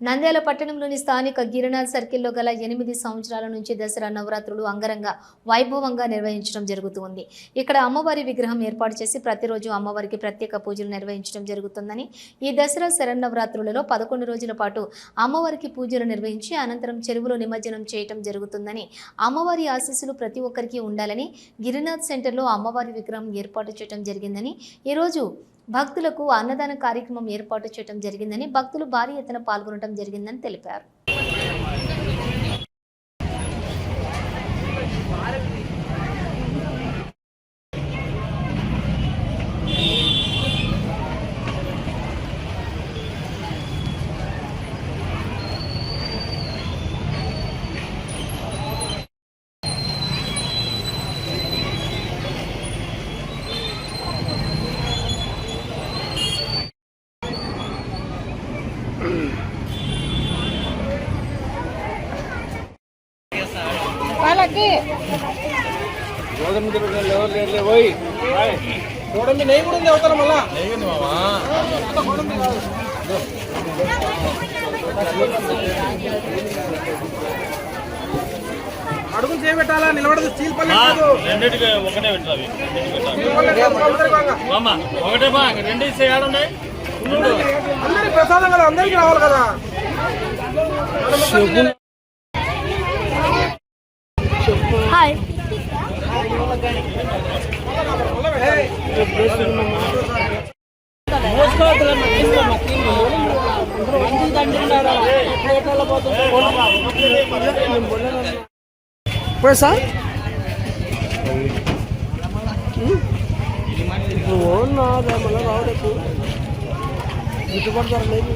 నంద్యాల పట్టణంలోని స్థానిక గిరినాథ్ సర్కిల్లో గల ఎనిమిది సంవత్సరాల నుంచి దసరా నవరాత్రులు అంగరంగ వైభవంగా నిర్వహించడం జరుగుతుంది. ఇక్కడ అమ్మవారి విగ్రహం ఏర్పాటు చేసి ప్రతిరోజు అమ్మవారికి ప్రత్యేక పూజలు నిర్వహించడం జరుగుతుందని ఈ దసరా శరన్నవరాత్రులలో పదకొండు రోజుల పాటు అమ్మవారికి పూజలు నిర్వహించి అనంతరం చెరువులో నిమజ్జనం చేయటం జరుగుతుందని అమ్మవారి ఆశీస్సులు ప్రతి ఒక్కరికి ఉండాలని గిరినాథ్ సెంటర్లో అమ్మవారి విగ్రహం ఏర్పాటు చేయడం జరిగిందని ఈరోజు భక్తులకు అన్నదాన కార్యక్రమం ఏర్పాటు చేయడం జరిగిందని భక్తులు భారీ ఎత్తున పాల్గొనడం జరిగిందని తెలిపారు. వాళ్ళకి చూడండి నెయ్యి కూడా ఉంది అవతల మళ్ళా. అడుగులు చేయబెట్టాలా నిలబడదు. స్టీల్ పల్లె కాదు. రెండింటికి ఒకటే పెట్టాలి. ఒకటే బా రెండు ఇస్తే ఏడున్నాయి? అందరికి ప్రసాదం కదా అందరికి రావాలి కదా. హాయ్. ఇప్పుడు సార్. ఓన్నా మళ్ళీ రావడకు గిట్టుబడతారు లేదు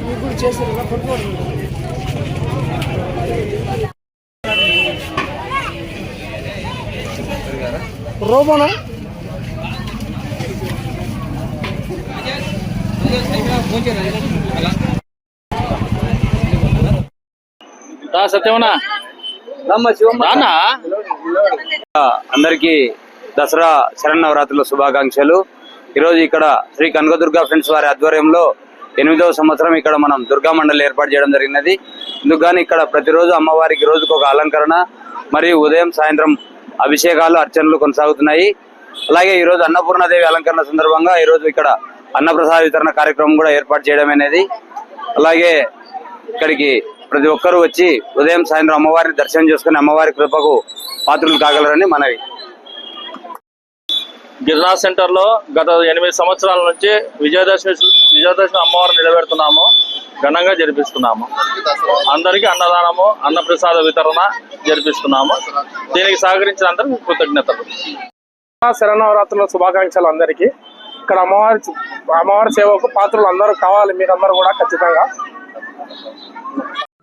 మీకు కూడా చేస్తారు కదా కొట్టుకోండి రోబోనా? సత్యమనా? అందరికీ దసరా శరన్నవరాత్రుల శుభాకాంక్షలు. ఈరోజు ఇక్కడ శ్రీ కనకదుర్గ ఫ్రెండ్స్ వారి ఆధ్వర్యంలో ఎనిమిదవ సంవత్సరం ఇక్కడ మనం దుర్గా మండలి ఏర్పాటు చేయడం జరిగినది. ఇందుకు ఇక్కడ ప్రతిరోజు అమ్మవారికి రోజుకు ఒక అలంకరణ మరియు ఉదయం సాయంత్రం అభిషేకాలు అర్చనలు కొనసాగుతున్నాయి. అలాగే ఈరోజు అన్నపూర్ణాదేవి అలంకరణ సందర్భంగా ఈరోజు ఇక్కడ అన్నప్రసాద వితరణ కార్యక్రమం కూడా ఏర్పాటు చేయడం అనేది. అలాగే ఇక్కడికి ప్రతి ఒక్కరూ వచ్చి ఉదయం సాయంత్రం అమ్మవారిని దర్శనం చేసుకుని అమ్మవారి కృపకు పాత్రలు కాగలరని మనవి. గిరినాథ్ సెంటర్లో గత ఎనిమిది సంవత్సరాల నుంచి విజయదశమి విజయదశమి అమ్మవారిని నిలబెడుతున్నాము. ఘనంగా జరిపిస్తున్నాము. అందరికీ అన్నదానము అన్నప్రసాద వితరణ జరిపిస్తున్నాము. దీనికి సహకరించిన అందరికీ కృతజ్ఞతలు. శరణవరాత్రుల శుభాకాంక్షలు అందరికీ. ఇక్కడ అమ్మవారి అమ్మవారి సేవకు పాత్రలు అందరూ కావాలి మీరందరూ కూడా ఖచ్చితంగా.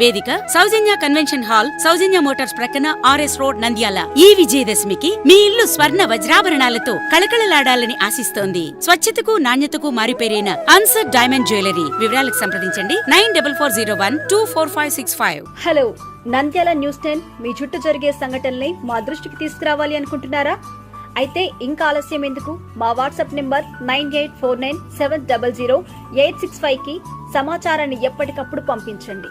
వేదిక Soujanya convention hall Soujanya motors ప్రక్కన ఆర్ఎస్ రోడ్ నంద్యాల. ఈ విజయదశమికి మీ ఇల్లు స్వర్ణ వజ్రాభరణాలతో కళకళలాడాలని ఆశిస్తోంది. స్వచ్ఛతకు నాణ్యతకు మారిపేరైన అన్సర్ డైమండ్ జ్యువెలరీ. వివరాలకు సంప్రదించండి. Nine double four zero one two four five six five. Hello Nandyal news ten. మీ చుట్టూ జరిగే సంఘటనల్ని మా దృష్టికి తీసుకురావాలి అనుకుంటున్నారా? అయితే ఇంకా ఆలస్యం ఎందుకు? మా WhatsApp number nine eight four nine seven double zero eight six ఫైవ్కి సమాచారాన్ని ఎప్పటికప్పుడు పంపించండి.